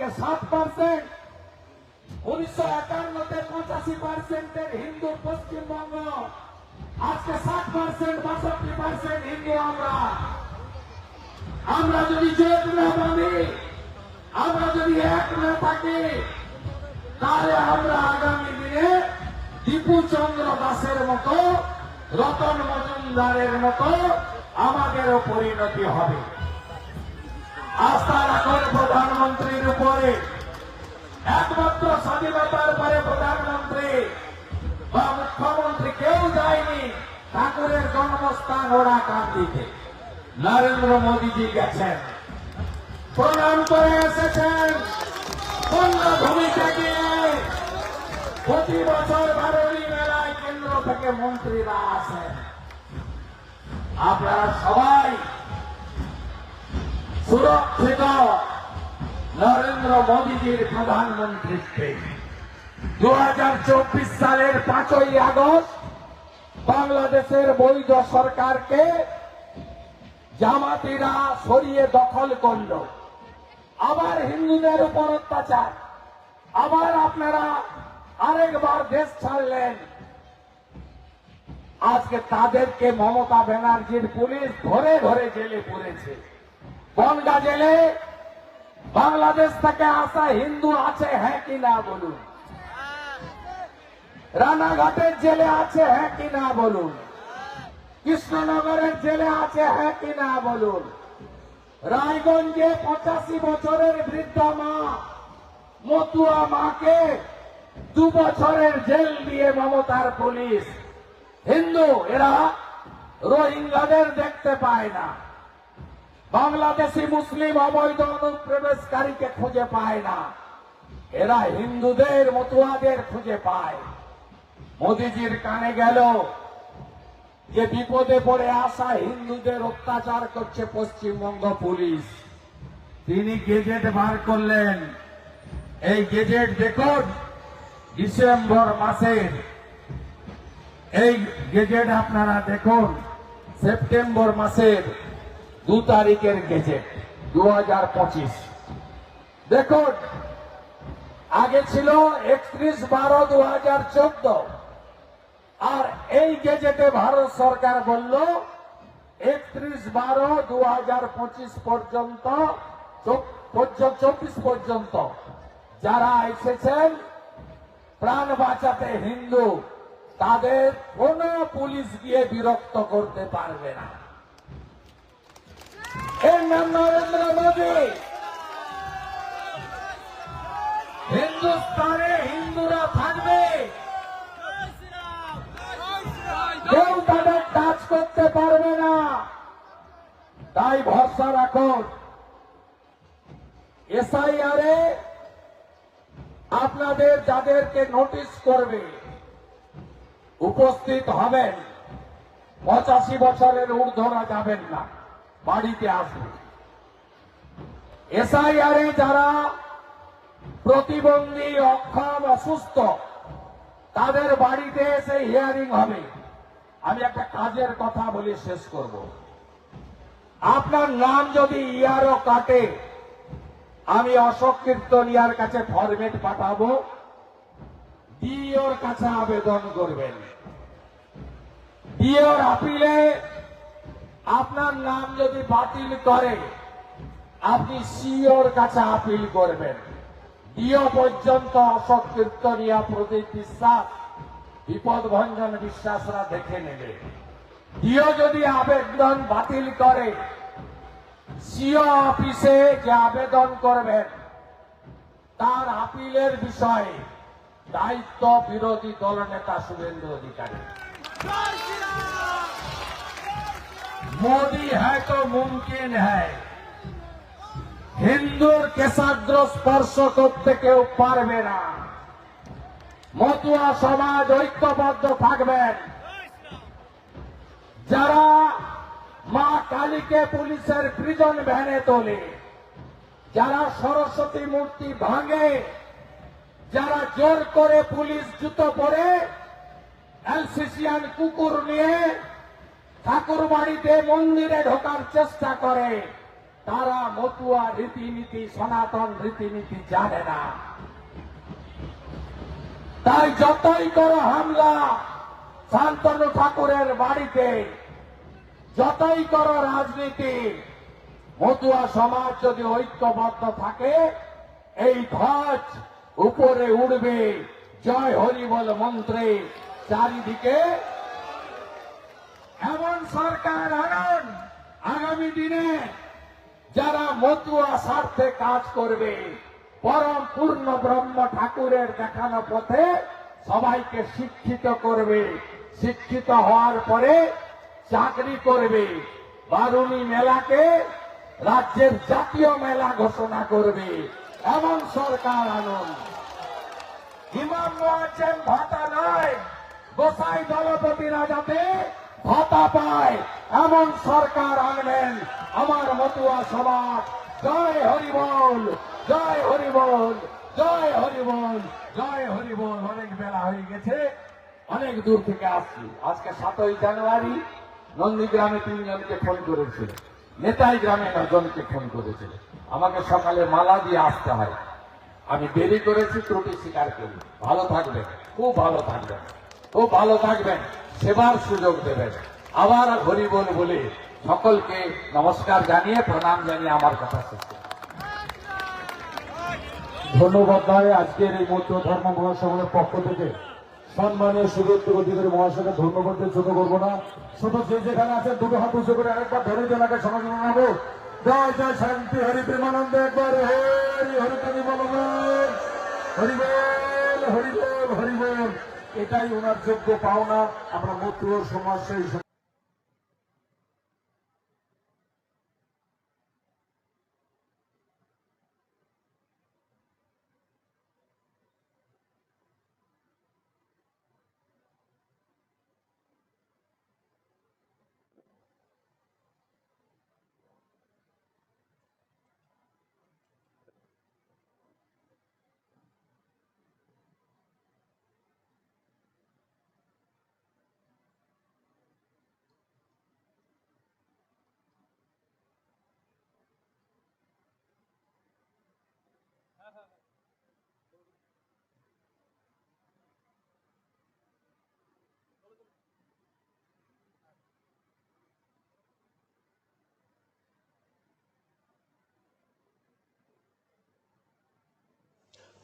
আজকে সাত পার্সেন্ট উনিশশো একান্নতে পঁচাশি পার্সেন্টের হিন্দু পশ্চিমবঙ্গ। আজকে ষাট পার্সেন্ট বাষট্টি পার্সেন্ট হিন্দু আমরা। আমরা যদি আমরা যদি এক না থাকি, তাহলে আমরা আগামী দিনে দীপু চন্দ্র দাসের মতো, রতন মজুমদারের মতো আমাদেরও পরিণতি হবে। আস্থা রাখুন প্রধানমন্ত্রীর উপরে। একমাত্র স্বাধীনতার পরে প্রধানমন্ত্রী বা মুখ্যমন্ত্রী কেউ যায়নি, ঠাকুরের জন্মস্থান ওরা কান্দিতে। নরেন্দ্র মোদীজি গেছেন। প্রণাম করে এসেছেন। ভূমি থেকে প্রতি বছর বারোই মেলায় কেন্দ্র থেকে মন্ত্রীরা আসেন। আপনারা সবাই সুরক্ষিত নরেন্দ্র মোদীজির প্রধানমন্ত্রীত্বে দু সালের পাঁচই আগস্ট বাংলাদেশের বৈধ সরকারকে জামাতিরা সরিয়ে দখল করল। আবার হিন্দুদের উপর অত্যাচার। আবার আপনারা আরেকবার দেশ ছাড়লেন। আজকে তাদেরকে মমতা ব্যানার্জির পুলিশ ধরে ধরে জেলে পুরেছে বনগা জেলে বাংলাদেশ থেকে আসা হিন্দু আছে হ্যাঁ কি না বলুন? রানাঘাটের জেলে আছে হ্যাঁ কি না বলুন? কৃষ্ণনগরের জেলে আছে হ্যাঁ কি না বলুন? রায়গঞ্জে পঁচাশি বছরের বৃদ্ধা মা, মতুয়া মাকে দু বছরের জেল দিয়ে মমতার পুলিশ। হিন্দু, এরা রোহিঙ্গাদের দেখতে পায় না। বাংলাদেশি মুসলিম অবৈধ অনুপ্রবেশকারীকে খুঁজে পায় না। এরা হিন্দুদের মতুয়াদের খুঁজে পায়। মোদিজির কানে গেল যে বিপদে পড়ে আসা হিন্দুদের অত্যাচার করছে পশ্চিমবঙ্গ পুলিশ। তিনি গেজেট বার করলেন। এই গেজেট দেখুন ডিসেম্বর মাসের। এই গেজেট আপনারা দেখুন, সেপ্টেম্বর মাসের। দু তারিখের গেজেট দু হাজার পঁচিশ। দেখুন, আগে ছিল একত্রিশ বারো দু হাজার চোদ্দ। আর এই গেজেটে ভারত সরকার বলল, একত্রিশ বারো দু হাজার পঁচিশ পর্যন্ত চব্বিশ পর্যন্ত যারা এসেছেন, প্রাণ বাঁচাতে হিন্দু, তাদের কোন পুলিশ গিয়ে বিরক্ত করতে পারবে না। এর নাম নরেন্দ্র মোদী হিন্দুস্তানে হিন্দুরা থাকবে কেউ তাদের করতে পারবে না তাই ভরসা রাখুন এসআইআরে আপনাদের যাদেরকে নোটিশ করবে উপস্থিত হবেন পঁচাশি বছরের ঊর্ধ্বরা যাবেন না বাড়িতে আসবেন এসআইআরে যারা প্রতিবন্ধী, অক্ষম, অসুস্থ, তাদের বাড়িতে এসে হিয়ারিং হবে। আমি একটা কাজের কথা বলে শেষ করব। আপনার নাম যদি ইয়ারও কাটে, আমি অশোক কীর্তনিয়ার কাছে ফরমেট পাঠাবো। ডিওর কাছে আবেদন করবেন। ডিওর আপিলে আপনার নাম যদি বাতিল করে, আপনি সিওর কাছে আপিল করবেন। ডিও পর্যন্ত অশোক কীর্তনিয়া প্রদীপ বিশ্বাস বিপদ ভঞ্জন বিশ্বাসরা দেখে নেবে। ডিও যদি আবেদন বাতিল করে, সিও অফিসে যে আবেদন করবেন, তার আপিলের বিষয়ে দায়িত্ব বিরোধী দলনেতা শুভেন্দু অধিকারী। मोदी है तो मुमकिन है হিন্দুর কেশাগ্র স্পর্শ করতে কেউ পারবে না মতুয়া সমাজ ঐক্যবদ্ধ থাকবেন যারা মা কালীকে পুলিশের প্রিজন ভ্যানে তোলে যারা সরস্বতী মূর্তি ভাঙে যারা জোর করে পুলিশ জুতো পরে এলসিসিয়ান কুকুর নিয়ে ঠাকুর বাড়িতে মন্দিরে ঢোকার চেষ্টা করে, তারা মতুয়া রীতিনীতি, সনাতন রীতিনীতি জানে না। তাই যতই করো হামলা, শান্তনু ঠাকুরের বাড়িতে, যতই করো রাজনীতি, মতুয়া সমাজ যদি ঐক্যবদ্ধ থাকে, এই ধ্বজ উপরে উঠবে। জয় হরিবল মন্ত্রে, চারিদিকে এমন সরকার আনন আগামী দিনে যারা মতুয়া স্বার্থে কাজ করবে, পরম পূর্ণ ব্রহ্ম ঠাকুরের দেখানো পথে সবাইকে শিক্ষিত করবে। শিক্ষিত হওয়ার পরে চাকরি করবে। বারুণী মেলাকে রাজ্যের জাতীয় মেলা ঘোষণা করবে। এমন সরকার আনুন। ইমাম ভাতা নয়, গোসাই দলপতিরা যাতে ভাতা পায় এমন সরকার আনবেন আমার মতুয়া সমাজ। জয় হরিবল জয় হরিবল জয় হরিবল জয় হরিবল অনেক বেলা হয়ে গেছে, অনেক দূর থেকে আসছি। আজকে সাতই জানুয়ারি, নন্দীগ্রামে তিনজনকে ফোন করেছিল নেতাই গ্রামে নজনকে ফোন করেছিল আমাকে সকালে মালা দিয়ে আসতে হয়। আমি দেরি করেছি, ত্রুটি স্বীকার করি। ভালো থাকবে খুব ভালো থাকবেন। খুব ভালো থাকবেন, সেবার সুযোগ দেবেন। আবার হরিবল বলে সকলকে নমস্কার জানিয়ে, প্রণাম জানিয়ে আমার কথা শেষ ধন্যবাদ ভাই, আজকের এই মধ্য ধর্ম মহাসভার পক্ষ থেকে সম্মানীয় সুদত্ত অধিকারী মহাসভাকে ধন্যবাদ দিয়ে ছোট করব না। শুধু যে যেখানে আছে, দুটো হাত উঁচু করে আরেকবার ধরে এলাকায় সমাজ জয় জয়, শান্তি, হরি প্রেমানন্দ একবার হরি হরিকানি হরি হরিবল হরিবল হরিবল এটাই ওনার যোগ্য পাওনা। আমরা মতুয় সমাজ সেই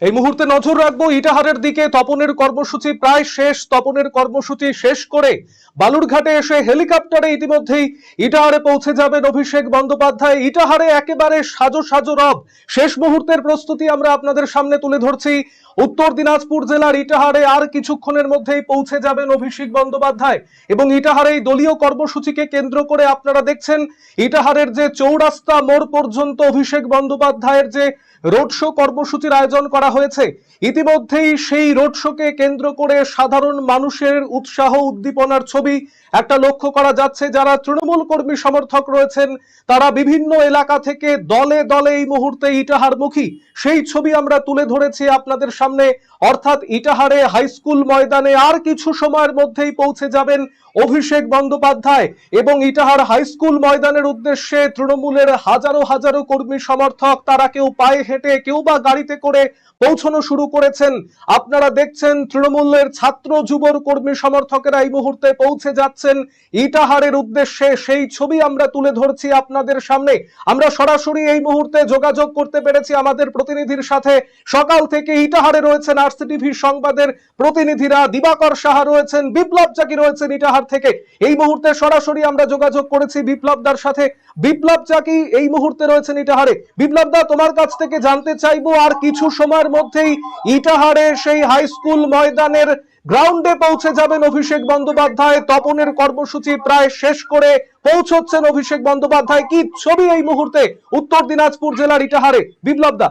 এই মুহূর্তে নজর রাখব ইটাহারের দিকে। তপনের কর্মসূচি প্রায় শেষ। তপনের কর্মসূচি শেষ করে বালুরঘাটে এসে হেলিকপ্টারে ইতিমধ্যেই ইটাহারে পৌঁছে যাবেন অভিষেক বন্দ্যোপাধ্যায়। ইটাহারে একেবারে সাজো সাজো রব। শেষ মুহূর্তের প্রস্তুতি আমরা আপনাদের সামনে তুলে ধরছি। উত্তর দিনাজপুর জেলার ইটাহারে আর কিছুক্ষণের মধ্যেই পৌঁছে যাবেন অভিষেক বন্দ্যোপাধ্যায়। এবং ইটাহারে এই দলীয় কর্মসূচিকে কেন্দ্র করে আপনারা দেখছেন, ইটাহারের যে চৌরাস্তা মোড় পর্যন্ত অভিষেক বন্দ্যোপাধ্যায়ের যে রোড শো কর্মসূচির আয়োজন করা হয়েছে, ইতিমধ্যেই সেই রোড শোকে কেন্দ্র করে সাধারণ মানুষের উৎসাহ উদ্দীপনার ছবি একটা লক্ষ্য করা যাচ্ছে। যারা তৃণমূল কর্মী সমর্থক রয়েছেন, তারা বিভিন্ন এলাকা থেকে দলে দলে এই মুহূর্তে ইটাহারমুখী। সেই ছবি আমরা তুলে ধরেছি আপনাদের সামনে। অর্থাৎ ইটাহারে হাইস্কুল ময়দানে আর কিছু সময়ের মধ্যেই পৌঁছে যাবেন অভিষেক বন্দ্যোপাধ্যায় এবং ইটাহার হাই স্কুল ময়দানের উদ্দেশ্যে তৃণমূলের হাজারো হাজারো কর্মী সমর্থক, তারা কেউ পায়ে হেঁটে, কেউ বা গাড়িতে করে পৌঁছানো শুরু করেছেন। আপনারা দেখছেন তৃণমূলের ছাত্র যুবর কর্মী সমর্থকেরা এই মুহূর্তে পৌঁছে যাচ্ছেন ইটাহারের উদ্দেশ্যে। সেই ছবি আমরা তুলে ধরছি আপনাদের সামনে। আমরা সরাসরি এই মুহূর্তে যোগাযোগ করতে পেরেছি আমাদের প্রতিনিধির সাথে। সকাল থেকে ইটাহারে রয়েছেন আরসিটিভি সংবাদের প্রতিনিধিরা। দিবাকর সাহা রয়েছেন, বিপ্লব চাকি রয়েছেন ইটাহার থেকে। এই মুহূর্তে সরাসরি আমরা যোগাযোগ করেছি বিপ্লবদার সাথে। বিপ্লব চাকি এই মুহূর্তে রয়েছেন ইটাহারে? বিপ্লব দা, তোমার কাছ থেকে জানতে চাইব আর কিছু সময়ের মধ্যেই ইটাহারে সেই হাই স্কুল ময়দানের গ্রাউন্ডে পৌঁছে যাবেন অভিষেক বন্দ্যোপাধ্যায়। তপনের কর্মসূচি প্রায় শেষ করে পৌঁছচ্ছেন অভিষেক বন্দ্যোপাধ্যায়। কি ছবি এই মুহূর্তে উত্তর দিনাজপুর জেলার ইটাহারে? বিপ্লব দা।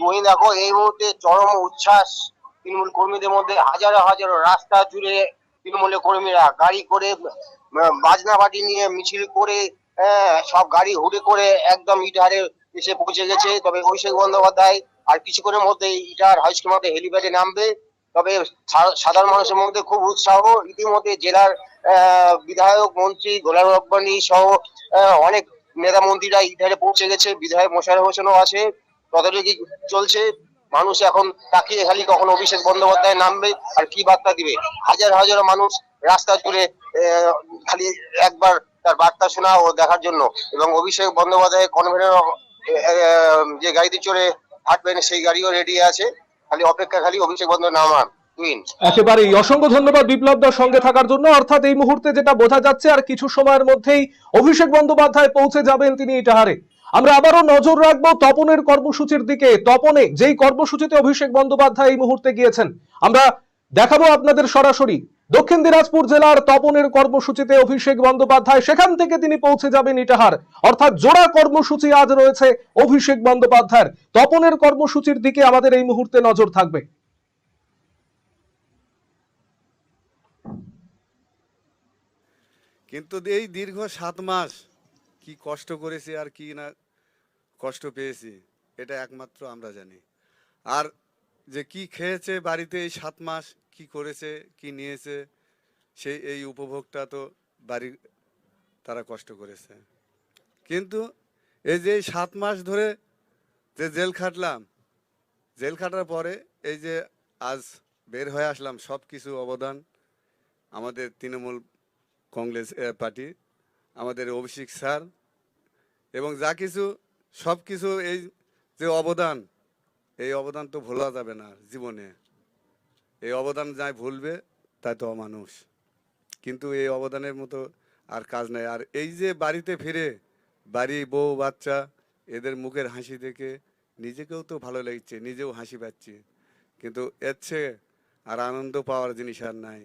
তুমি দেখো, এই মুহূর্তে চরম উচ্ছ্বাস তৃণমূল কর্মীদের মধ্যে হাজারো হাজারো রাস্তা জুড়ে তৃণমূলের কর্মীরা গাড়ি করে বাজনা বাটি নিয়ে মিছিল করে সব গাড়ি হুড়ে করে একদম ইটাহারে এসে পৌঁছে গেছে। তবে অভিষেক বন্দ্যোপাধ্যায় আর কিছুক্ষণের মধ্যে ইটাহার হাই স্কুল মধ্যে হেলিপ্যাডে নামবে। তবে সাধারণ মানুষের মধ্যে খুব উৎসাহ। ইতিমধ্যে জেলার বিধায়ক, মন্ত্রী, গোলাম রব্বানি সহ অনেক নেতা মন্ত্রীরা ইধারে পৌঁছে গেছে। বিধায়ক মশাই হোসেনও আছে। তদারকি চলছে। মানুষ এখন তাকিয়ে খালি কখন অভিষেক বন্দ্যোপাধ্যায় নামবে আর কি বার্তা দিবে? হাজার হাজার মানুষ রাস্তা জুড়ে খালি একবার তার বার্তা শোনা ও দেখার জন্য এবং অভিষেক বন্দ্যোপাধ্যায় কনভেনর যে গাড়িতে চড়ে হাঁটবেন সেই গাড়িও রেডি আছে। খালি অপেক্ষা খালি অভিষেক বন্দ্যোপাধ্যায় নামান। একেবারেই অসংখ্য ধন্যবাদ বিপ্লব দার সঙ্গে থাকার জন্য। অর্থাৎ এই মুহূর্তে যেটা বোঝা যাচ্ছে আর কিছু সময়ের মধ্যেই অভিষেক বন্দ্যোপাধ্যায় পৌঁছে যাবেন তিনি ইটাহারে আমরা আবারও নজর রাখব তপনের কর্মসূচির দিকে। তপনে যেই কর্মসূচিতে অভিষেক বন্দ্যোপাধ্যায় এই মুহূর্তে গিয়েছেন, আমরা দেখাবো আপনাদের সরাসরি। দক্ষিণ দিনাজপুর জেলার তপনের কর্মসূচিতে অভিষেক বন্দ্যোপাধ্যায়, সেখান থেকে তিনি পৌঁছে যাবেন ইটাহার। অর্থাৎ জোড়া কর্মসূচি আজ রয়েছে অভিষেক বন্দ্যোপাধ্যায়ের। তপনের কর্মসূচির দিকে আমাদের এই মুহূর্তে নজর থাকবে। কিন্তু এই দীর্ঘ সাত মাস কি কষ্ট করেছি আর কি না কষ্ট পেয়েছি, এটা একমাত্র আমরা জানি। আর যে কি খেয়েছে বাড়িতে এই সাত মাস, কি করেছে, কি নিয়েছে, সেই, এই উপভোগটা তো বাড়ি তারা কষ্ট করেছে। কিন্তু এই যে সাত মাস ধরে যে জেল খাটলাম, জেল খাটার পরে এই যে আজ বের হয়ে আসলাম, সব কিছু অবদান আমাদের তৃণমূল কংগ্রেস পার্টি, আমাদের অভিষেক স্যার এবং যা কিছু, সব কিছু এই যে অবদান, এই অবদান তো ভোলা যাবে না জীবনে। এই অবদান যাই ভুলবে, তাই তো মানুষ কিন্তু এই অবদানের মতো আর কাজ নেই। আর এই যে বাড়িতে ফিরে, বাড়ি, বউ, বাচ্চা, এদের মুখের হাসি দেখে নিজেকেও তো ভালো লাগছে, নিজেও হাসি পাচ্ছি। কিন্তু এর চেয়ে আর আনন্দ পাওয়ার জিনিস আর নাই।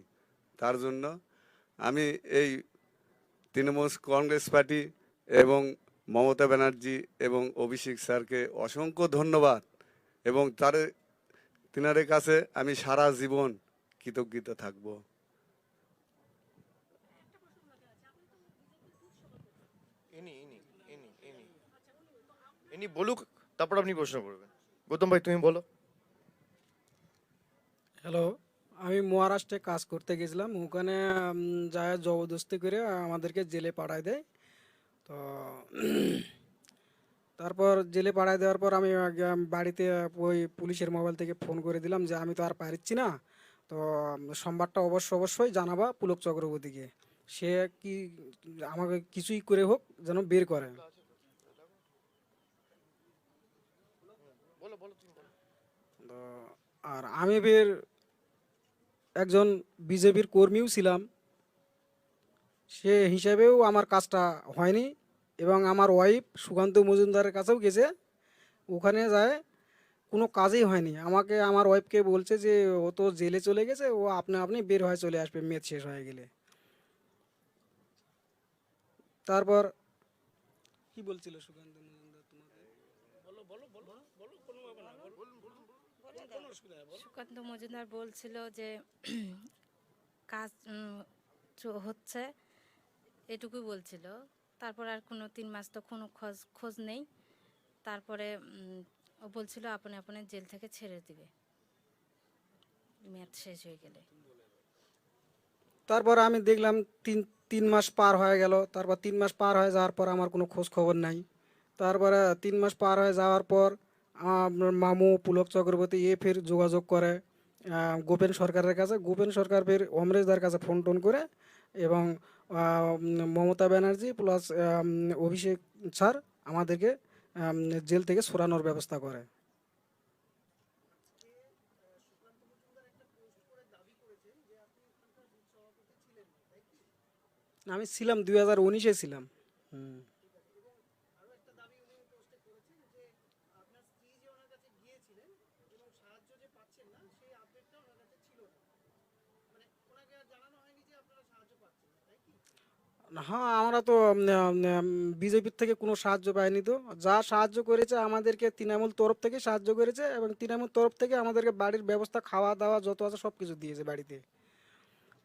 তার জন্য আমি এই তৃণমূল কংগ্রেস পার্টি এবং মমতা ব্যানার্জি এবং অভিষেক স্যারকে অসংখ্য ধন্যবাদ এবং তার তিনাদের কাছে আমি সারা জীবন কৃতজ্ঞত থাকব। ইনি ইনি ইনি ইনি। ইনি বলুক তারপর আপনি প্রশ্ন করবেন। গৌতম ভাই তুমি বলো। হ্যালো আমি মহারাষ্ট্রে কাজ করতে গেছিলাম। ওখানে যায় জবরদস্তি করে আমাদেরকে জেলে পাঠায় দেয়। তো তারপর জেলে পাড়ায় দেওয়ার পর আমি বাড়িতে ওই পুলিশের মোবাইল থেকে ফোন করে দিলাম যে আমি তো আর পারছি না। তো সোমবারটা অবশ্য অবশ্যই জানাবা পুলক চক্রবর্তীকে। সে কি আমাকে কিছুই করে হোক যেন বের করে। আর আমি বের একজন বিজেপির কর্মীও ছিলাম। সে হিসাবেও আমার কাজটা হয়নি। এবং আমার ওয়াইফ সুকান্ত মজুমদারের কাছেও গেছে। ওখানে যায় কোনো কাজই হয়নি। আমাকে আমার ওয়াইফকে বলছে যে ও তো জেলে চলে গেছে ও আপনি আপনি বের হয়ে চলে আসবে মেদ শেষ হয়ে গেলে। তারপর কি বলছিল সুকান্ত মজুমদার তোমাকে? সুকান্ত মজুমদার বলছিল যে কাজ হচ্ছে এটুকুই বলছিল। তারপর আর কোনো তিন মাস তো কোনো খোঁজ খোঁজ নেই। তারপরে ও বলছিল, আপনি আপনি জেল থেকে ছেড়ে দিবে। মেয়াদ শেষ হয়ে গেলে। তারপর আমি দেখলাম তিন তিন মাস পার হয়ে গেল। তারপর তিন মাস পার হয়ে যাওয়ার পর আমার কোনো খোঁজ খবর নাই। তারপরে তিন মাস পার হয়ে যাওয়ার পর আমার মামু পুলক চক্রবর্তী এ ফের যোগাযোগ করে গোপেন সরকারের কাছে। গোপেন সরকার ফের অমরেশদার কাছে ফোন টোন করে এবং মমতা ব্যানার্জি প্লাস অভিষেক স্যার আমাদেরকে জেল থেকে সরানোর ব্যবস্থা করে। আমি ছিলাম দুই হাজার উনিশে ছিলাম। হুম। হ্যাঁ আমরা তো বিজেপির থেকে কোনো সাহায্য পাইনি তো। যা সাহায্য করেছে আমাদেরকে তৃণমূল তরফ থেকে সাহায্য করেছে এবং তৃণমূল তরফ থেকে আমাদেরকে বাড়ির ব্যবস্থা খাওয়া দাওয়া যত আছে সব কিছু দিয়েছে বাড়িতে।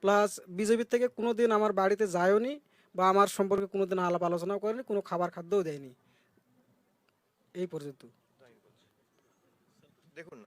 প্লাস বিজেপির থেকে কোনো দিন আমার বাড়িতে যায়ওনি বা আমার সম্পর্কে কোনো দিন আলাপ আলোচনাও করেনি, কোনো খাবার খাদ্যও দেয়নি। এই পর্যন্ত। দেখুন